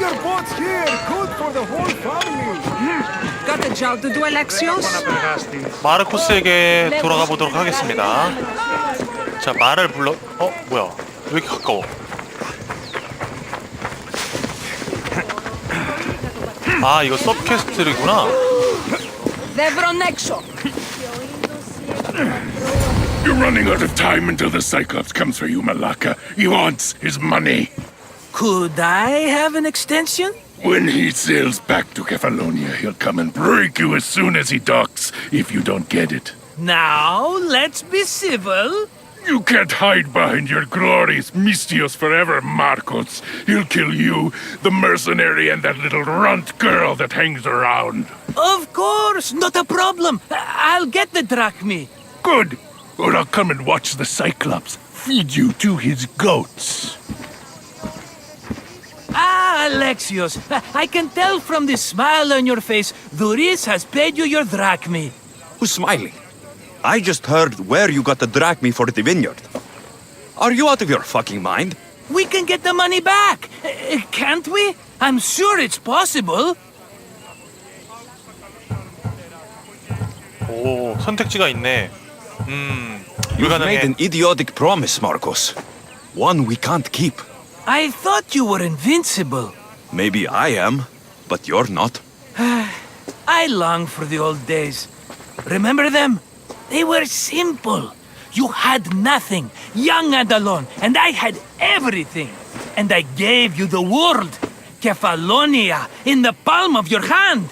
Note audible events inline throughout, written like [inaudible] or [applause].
Your boats here. Good for the whole family. Got a job to do, Alexios? 마르코스에게 돌아가 보도록 하겠습니다. 자, 말을 불러. 어, 뭐야? 왜 이렇게 가까워? 아, 이거 서브퀘스트이구나. Devronexo. You're running out of time until the Cyclops comes for you, Malaka. He wants his money. Could I have an extension? When he sails back to Kefalonia, he'll come and break you as soon as he docks, if you don't get it. Now, let's be civil. You can't hide behind your glorious Mistios forever, Marcos. He'll kill you, the mercenary, and that little runt girl that hangs around. Of course, not a problem. I'll get the drachmi. Good. Or I'll come and watch the Cyclops feed you to his goats. Ah, Alexios, I can tell from the smile on your face, Duris has paid you your drachmi. Who's smiling? I just heard where you got the drachmi for the vineyard. Are you out of your fucking mind? We can get the money back, Uh, can't we? I'm sure it's possible. 오, 선택지가 있네. 음, You've made 불가능해. an idiotic promise, Marcos. One we can't keep. I thought you were invincible. Maybe I am, but you're not. [sighs] I long for the old days. Remember them? They were simple. You had nothing, young and alone, and I had everything. And I gave you the world, Kefalonia, in the palm of your hand.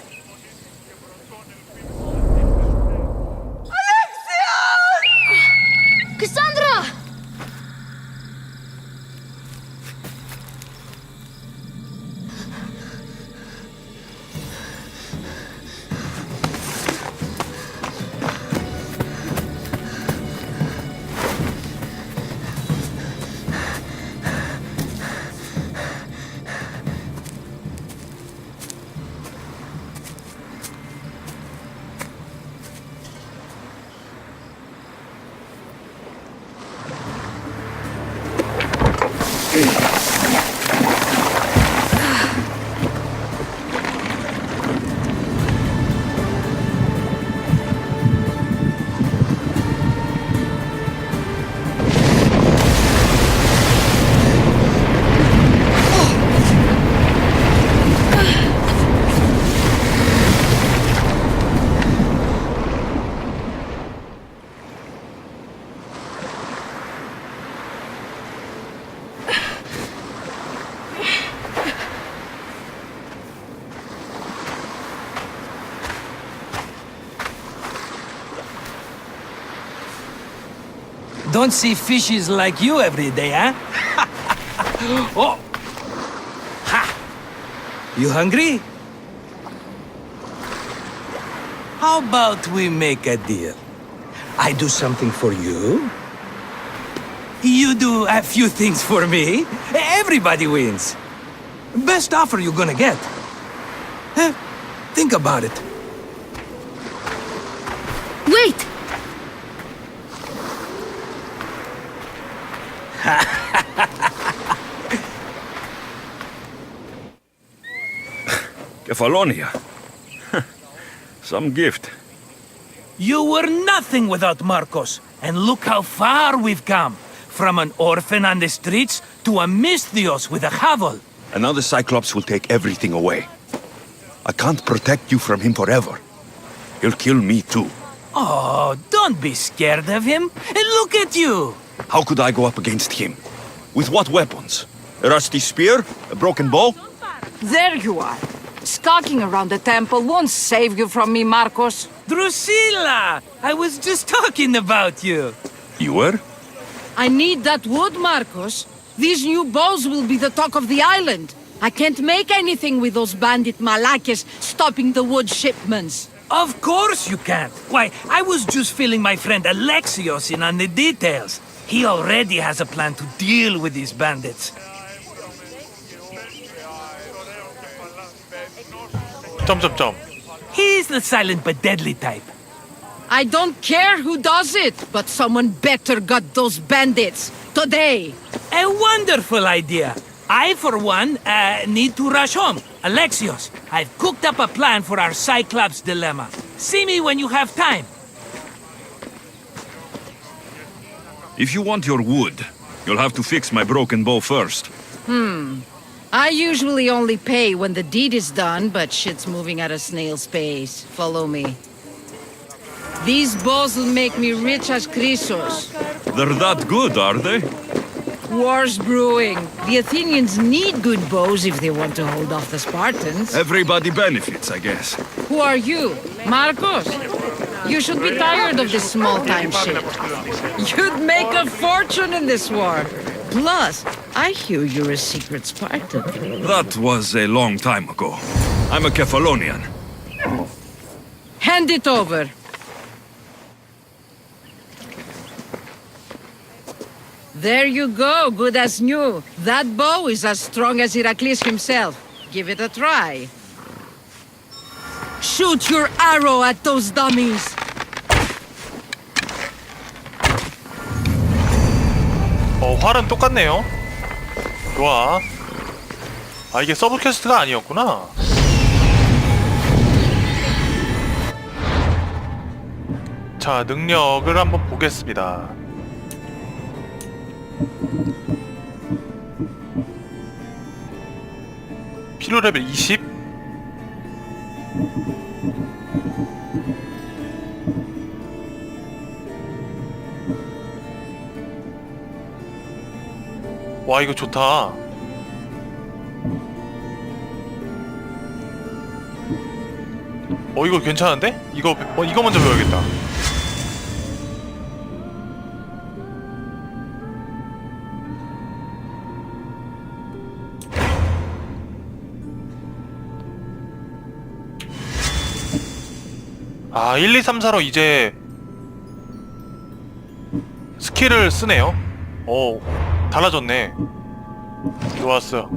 Don't see fishes like you every day, huh? [laughs] oh! Ha! You hungry? How about we make a deal? I do something for you. You do a few things for me. Everybody wins. Best offer you're gonna get. Huh? Think about it. [laughs] Kefalonia. [laughs] Some gift. You were nothing without Marcos, and look how far we've come. From an orphan on the streets to a Misthios with a hovel. And now the Cyclops will take everything away. I can't protect you from him forever. He'll kill me too. Oh, don't be scared of him. And look at you. How could I go up against him? With what weapons? A rusty spear? A broken bow? There you are. Skulking around the temple won't save you from me, Marcos. Drusilla! I was just talking about you. You were? I need that wood, Marcos. These new bows will be the talk of the island. I can't make anything with those bandit malakes stopping the wood shipments. Of course you can't. Why, I was just filling my friend Alexios in on the details. He already has a plan to deal with these bandits. Tom Tom Tom. He's the silent but deadly type. I don't care who does it, but someone better got those bandits today. A wonderful idea. I, for one, uh, need to rush home. Alexios, I've cooked up a plan for our Cyclops dilemma. See me when you have time. If you want your wood, you'll have to fix my broken bow first. Hmm. I usually only pay when the deed is done, but shit's moving at a snail's pace. Follow me. These bows will make me rich as Chrysos. They're that good, are they? War's brewing. The Athenians need good bows if they want to hold off the Spartans. Everybody benefits, I guess. Who are you? Marcos? You should be tired of this small-time shit. You'd make a fortune in this war. Plus, I hear you're a secret Spartan. That was a long time ago. I'm a Kephalonian. Hand it over. There you go, good as new. That bow is as strong as Heracles himself. Give it a try. Shoot your arrow at those dummies. 어, 활은 똑같네요. 좋아. 아, 이게 서브 퀘스트가 아니었구나. 자, 능력을 한번 보겠습니다. 필요 레벨 20? 와, 이거 좋다. 어, 이거 괜찮은데? 이거, 어, 이거 먼저 배워야겠다. 아, 1, 2, 3, 4로 이제 스킬을 쓰네요. 오, 달라졌네. 좋았어.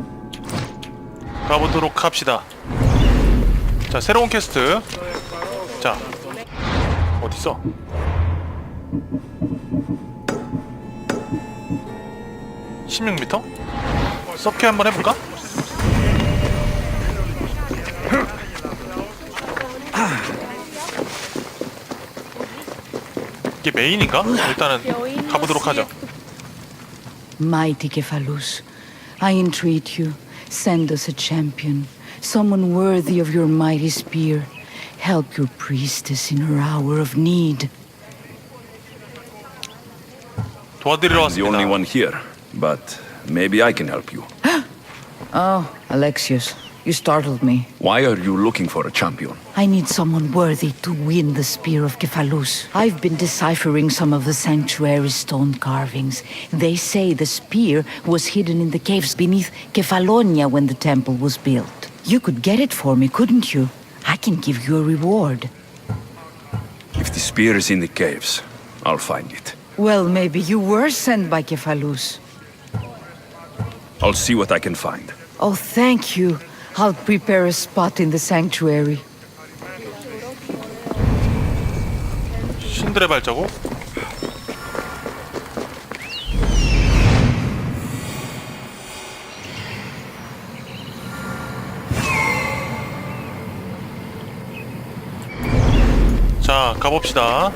가보도록 합시다. 자, 새로운 퀘스트. 자, 어딨어? (16m) 서큐 한번 해볼까? 이게 메인인가? 일단은 가보도록 하죠. Mighty Cephalus, I entreat you, send us a champion, someone worthy of your mighty spear. Help your priestess in her hour of need. I'm the only one here, but maybe I can help you. [gasps] oh, Alexius, you startled me. Why are you looking for a champion? I need someone worthy to win the spear of Cephalus. I've been deciphering some of the sanctuary's stone carvings. They say the spear was hidden in the caves beneath Kefalonia when the temple was built. You could get it for me, couldn't you? I can give you a reward. If the spear is in the caves, I'll find it. Well, maybe you were sent by Cephalus. I'll see what I can find. Oh, thank you. I'll prepare a spot in the sanctuary. 신들의 발자국. 자, 가봅시다.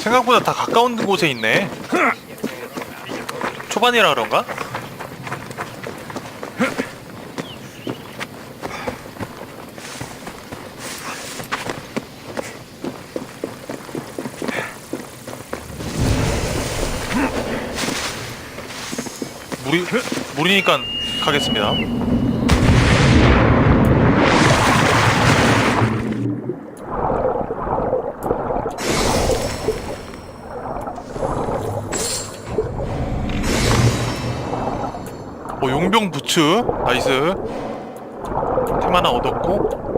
생각보다 다 가까운 곳에 있네. 초반이라 그런가? 물이 물이니까 가겠습니다. 어, 용병 부츠. 나이스. 템 하나 얻었고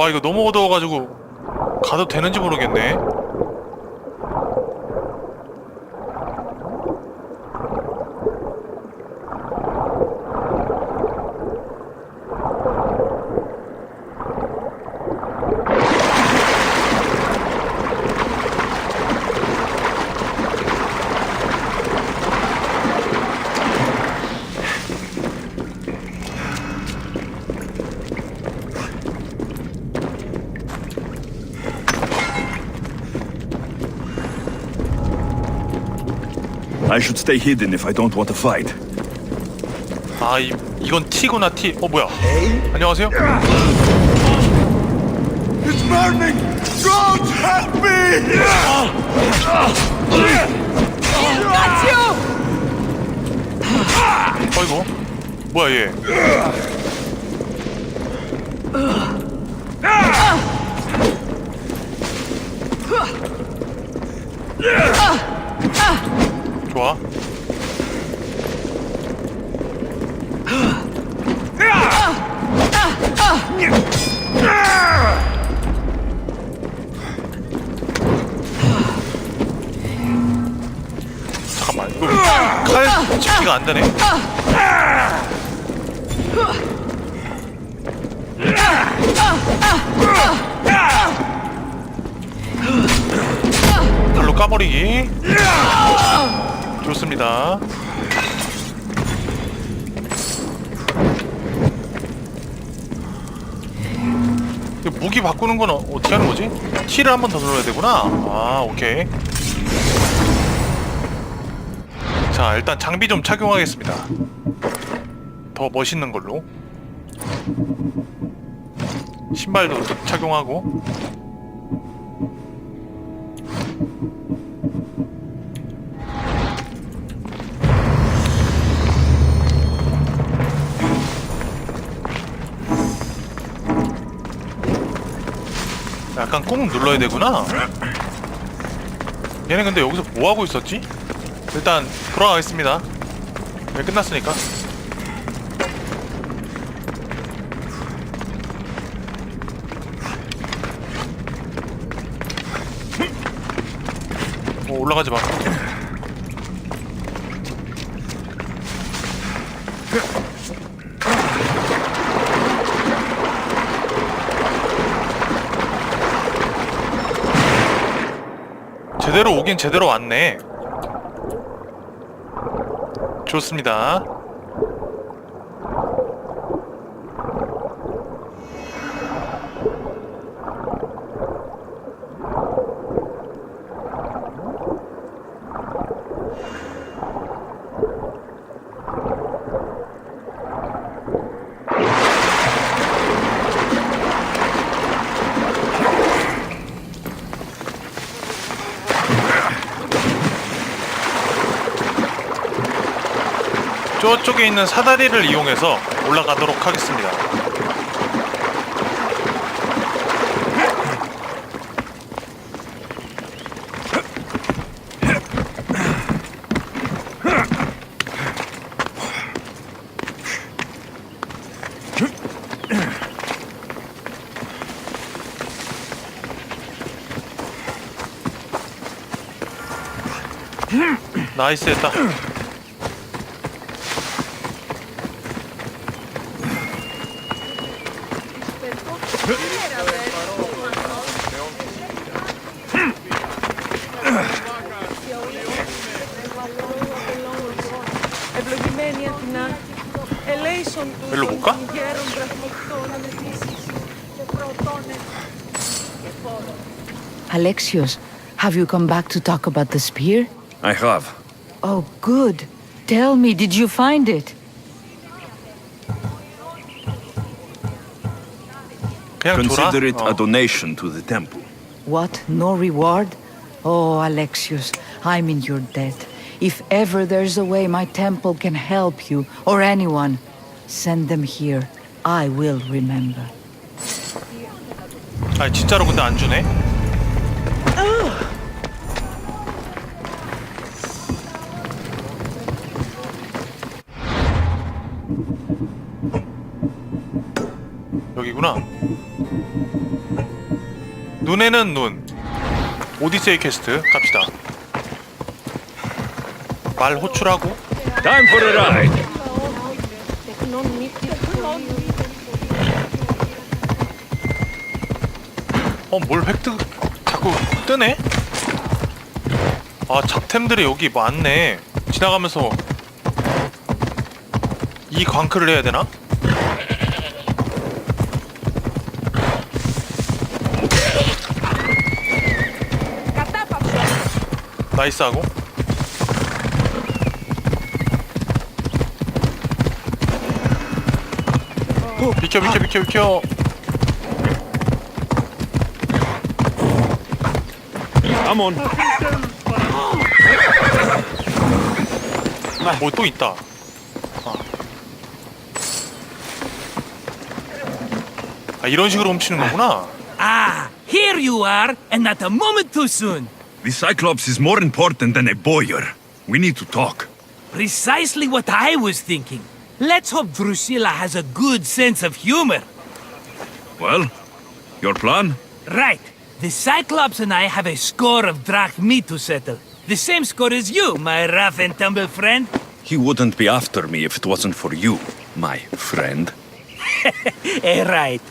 와 이거 너무 어두워가지고 가도 되는지 모르겠네 I should stay hidden if I don't want to fight. 아 이, 이건 T구나 T 어 뭐야 안녕하세요 It's burning! Don't help me! 어이구 뭐야 얘 좋아. 잠깐만 이거 칼 집기가 안 되네. 발로 까버리기 좋습니다. 무기 바꾸는 건 어, 어떻게 하는 거지? T를 한 번 더 눌러야 되구나. 아 오케이. 자 일단 장비 좀 착용하겠습니다. 더 멋있는 걸로. 신발도 착용하고 약간 꾹 눌러야 되구나. 얘네 근데 여기서 뭐 하고 있었지? 일단 돌아가겠습니다. 네, 끝났으니까. 어, 올라가지 마 제대로 오긴 제대로 왔네. 좋습니다. 저쪽에 있는 사다리를 이용해서 올라가도록 하겠습니다. 나이스 했다. Alexios, have you come back to talk about the spear? I have. Oh, good. Tell me, did you find it? 그냥 Consider 줘라. it 어. a donation to the temple. What? No reward? Oh, Alexios, I'm in your debt. If ever there's a way my temple can help you, or anyone, send them here. I will remember. 아니 진짜로 근데 안 주네. 있구나. 눈에는 눈. 오디세이 퀘스트 갑시다. 말 호출하고. Time for a ride. 어, 뭘 획득 자꾸 뜨네? 아, 잡템들이 여기 많네. 지나가면서 이 광클을 해야 되나? 나이스하고 비켜 비켜 비켜 비켜 Come on. 뭐또 있다 아. 아 이런 식으로 훔치는 거구나 Ah, here you are, and not a moment too soon. The Cyclops is more important than a boyar. We need to talk. Precisely what I was thinking. Let's hope Drusilla has a good sense of humor. Well, your plan? Right. The Cyclops and I have a score of drachmi to settle. The same score as you, my rough and tumble friend. He wouldn't be after me if it wasn't for you, my friend. [laughs] Eh, right.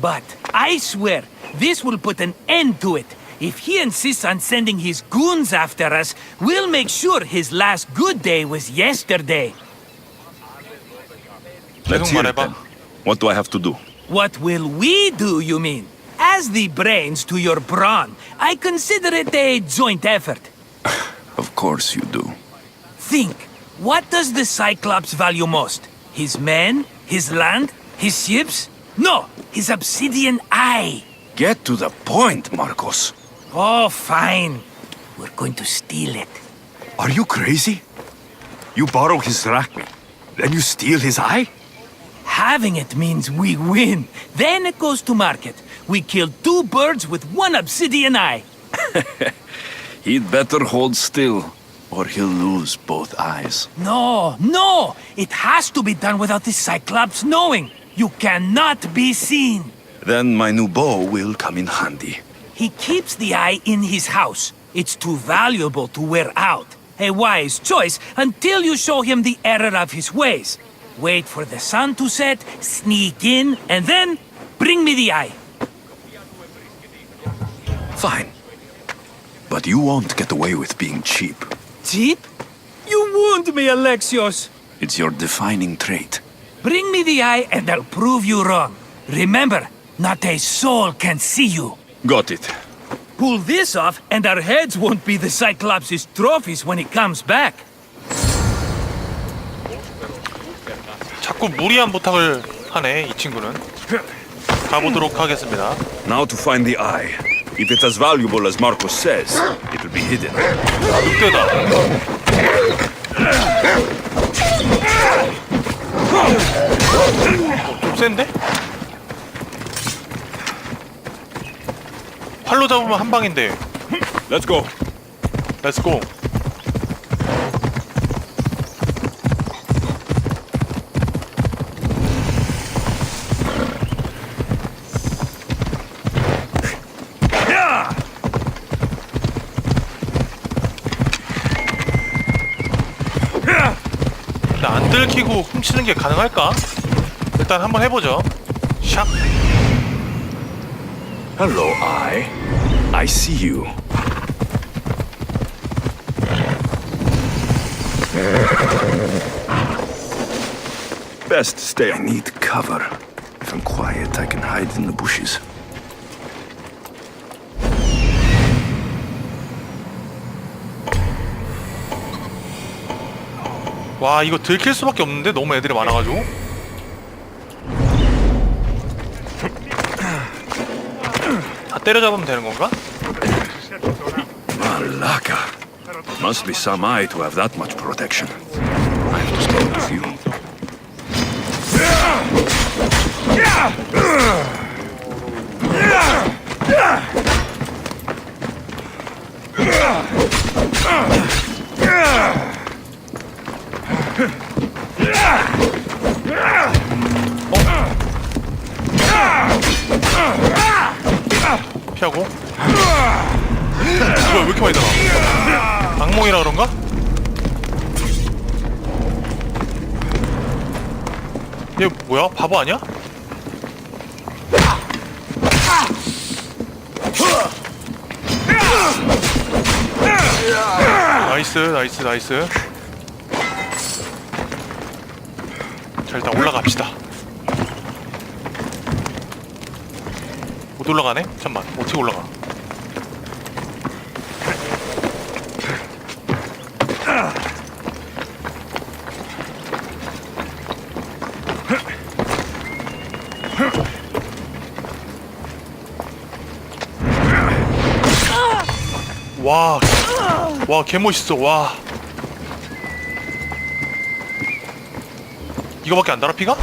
But I swear, this will put an end to it. If he insists on sending his goons after us, we'll make sure his last good day was yesterday. Let's hear it then. What do I have to do? What will we do, you mean? As the brains to your brawn, I consider it a joint effort. [sighs] of course you do. Think. What does the Cyclops value most? His men? His land? His ships? No, his obsidian eye. Get to the point, Marcos. Oh, fine. We're going to steal it. Are you crazy? You borrow his drachmi, then you steal his eye? Having it means we win. Then it goes to market. We kill two birds with one obsidian eye. [laughs] He'd better hold still, or he'll lose both eyes. No, no! It has to be done without the Cyclops knowing. You cannot be seen. Then my new bow will come in handy. He keeps the eye in his house. It's too valuable to wear out. A wise choice until you show him the error of his ways. Wait for the sun to set, sneak in, and then bring me the eye. Fine. But you won't get away with being cheap. Cheap? You wound me, Alexios. It's your defining trait. Bring me the eye and I'll prove you wrong. Remember, not a soul can see you. Got it. Pull this off and our heads won't be the Cyclops' trophies when he comes back. 자꾸 무리한 부탁을 하네 이 친구는 가보도록 하겠습니다 Now to find the eye. If it's as valuable as Marcos says, it'll be hidden. 늑대다 어, 좀 센데? 팔로 잡으면 한 방인데 Let's go. 렛츠고 근데 안 들키고 훔치는 게 가능할까? 일단 한번 해보죠 샥 Hello, eye. I see you. Best stay. I need cover. If I'm quiet, I can hide in the bushes. 와 이거 들킬 수밖에 없는데 너무 애들이 많아가지고 때려잡으면 되는 건가? Malaka. Must be some eye to have that much protection. I have to stay with you. 피하고? 뭐야 왜 이렇게 많이 달아? 악몽이라 그런가? 얘 뭐야? 바보 아니야? 나이스 나이스 나이스. 자 일단 올라갑시다 못 올라가네? 잠만 어떻게 올라가 와, 와, 개 멋있어, 와. 이거밖에 안 달아 피가?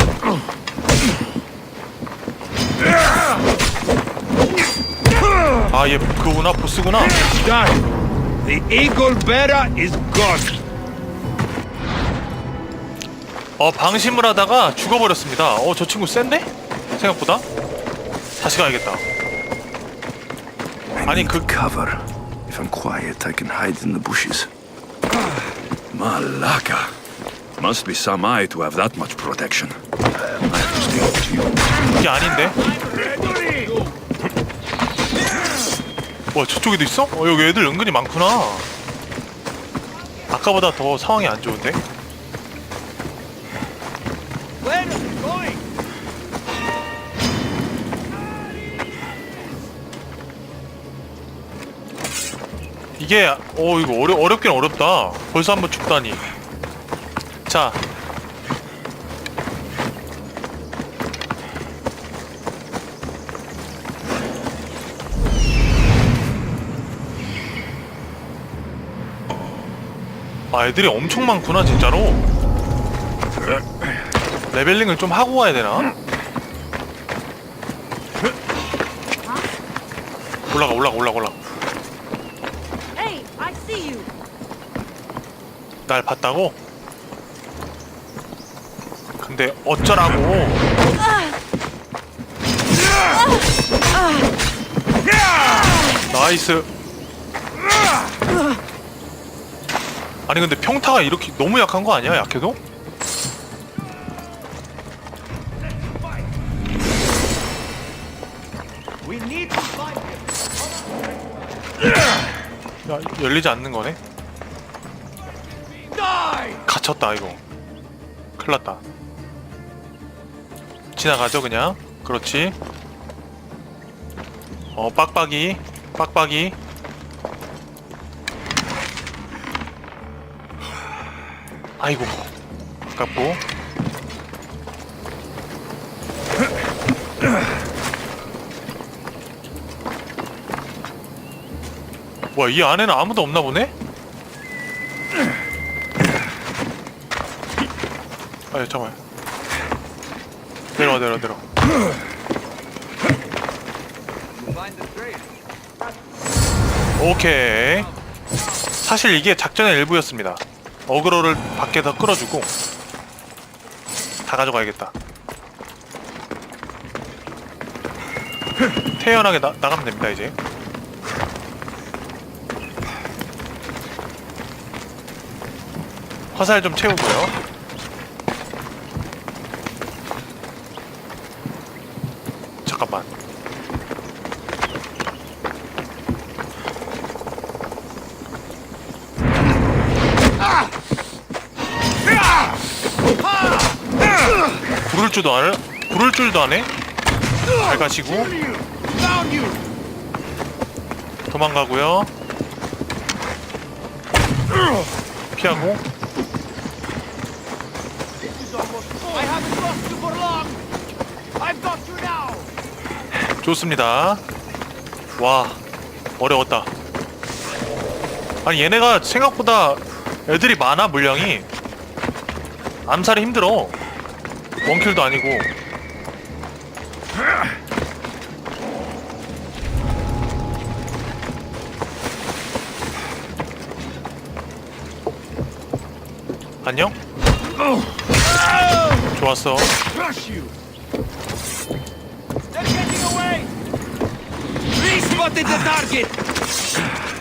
아, 얘 그구나, 보스구나. Done. The eagle bearer is gone. 어, 방심을 하다가 죽어버렸습니다. 어, 저 친구 센데? 생각보다. 다시 가야겠다. 아니 그 Cover. If I'm quiet, I can hide in the bushes. Malaka. Must be some eye to have that much protection. I have to stay with you. 이게 아닌데? 와 저쪽에도 있어? 어 여기 애들 은근히 많구나 아까보다 더 상황이 안 좋은데? 이게 어 이거 어려, 어렵긴 어렵다 벌써 한번 죽다니 자 아 애들이 엄청 많구나 진짜로 레벨링을 좀 하고 가야 되나? 올라가 올라가 올라가 올라가 Hey, I see you. 날 봤다고? 근데 어쩌라고 나이스 아니 근데 평타가 이렇게 너무 약한 거 아니야 약해도? 야 열리지 않는 거네? 갇혔다 이거. 큰일 났다. 지나가죠 그냥? 그렇지. 어 빡빡이 빡빡이 아이고 아깝고. 뭐야 이 안에는 아무도 없나 보네? 아니 잠깐만. 내려와 내려와 내려와. 오케이. 사실 이게 작전의 일부였습니다 어그로를 밖에서 끌어주고 다 가져가야겠다. 태연하게 나, 나가면 됩니다 이제. 화살 좀 채우고요 줄도 안 해? 부를 줄도 안 해? 잘 가시고. 도망가고요. 피하고. 좋습니다. 와 어려웠다. 아니 얘네가 생각보다 애들이 많아 물량이. 암살이 힘들어 원킬도 아니고 안녕? 좋았어 Crush you. They're getting away. Respawn. spotted the target!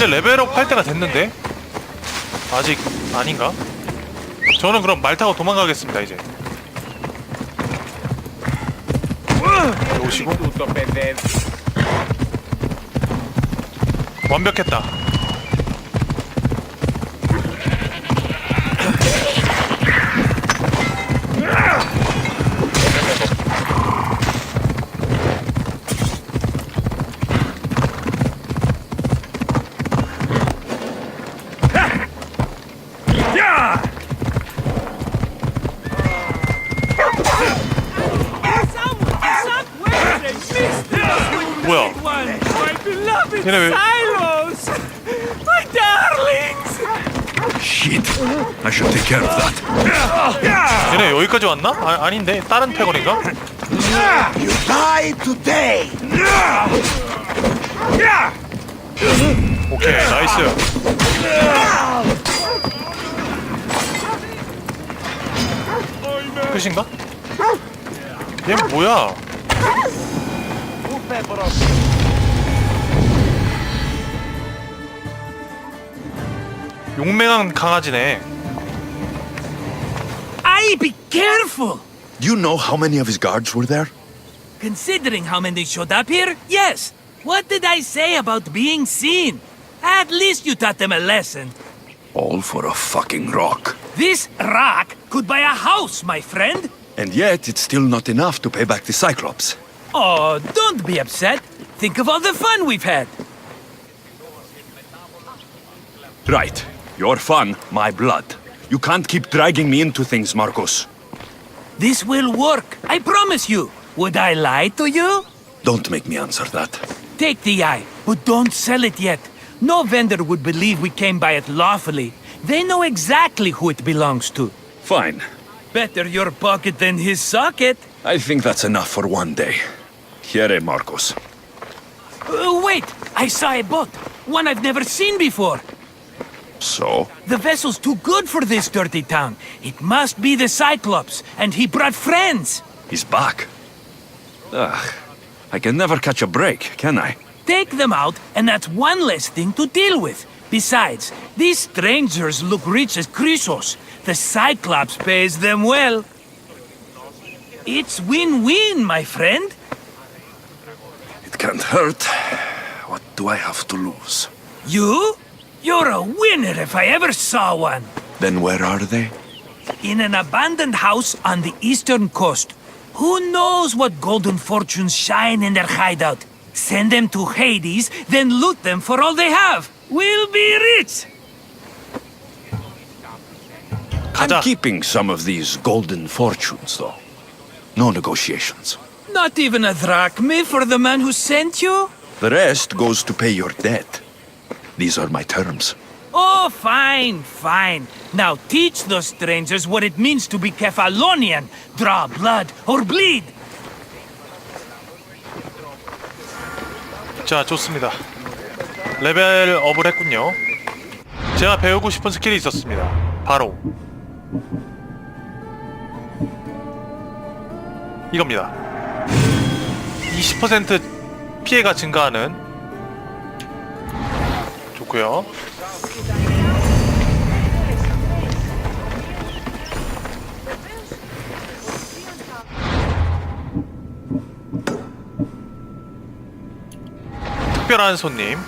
이제 레벨업 할 때가 됐는데? 아직 아닌가? 저는 그럼 말 타고 도망가겠습니다 이제. 오시고. 완벽했다 왔나? 아, 아닌데 다른 패거리인가? You die today! 오케이 나이스 끝인가? 얘 뭐야? 용맹한 강아지네 Be careful! Do you know how many of his guards were there? Considering how many showed up here, yes. What did I say about being seen? At least you taught them a lesson. All for a fucking rock. This rock could buy a house, my friend. And yet, it's still not enough to pay back the Cyclops. Oh, don't be upset. Think of all the fun we've had. Right. Your fun, my blood. You can't keep dragging me into things, Marcos. This will work, I promise you. Would I lie to you? Don't make me answer that. Take the eye, but don't sell it yet. No vendor would believe we came by it lawfully. They know exactly who it belongs to. Fine. Better your pocket than his socket. I think that's enough for one day. Here, Marcos. Uh, wait, I saw a boat. One I've never seen before. So? The vessel's too good for this dirty town. It must be the Cyclops, and he brought friends. He's back. Ugh. I can never catch a break, can I? Take them out, and that's one less thing to deal with. Besides, these strangers look rich as Chrysos. The Cyclops pays them well. It's win-win, my friend. It can't hurt. What do I have to lose? You? You're a winner if I ever saw one. Then where are they? In an abandoned house on the eastern coast. Who knows what golden fortunes shine in their hideout? Send them to Hades, then loot them for all they have. We'll be rich. I'm keeping some of these golden fortunes, though. No negotiations. Not even a drachme for the man who sent you? The rest goes to pay your debt. These are my terms. Oh, fine, fine. Now teach those strangers what it means to be Kephalonian. Draw blood or bleed. 자 좋습니다 레벨 업을 했군요 제가 배우고 싶은 스킬이 있었습니다 바로 이겁니다 20% 피해가 증가하는 좋고요. 특별한 손님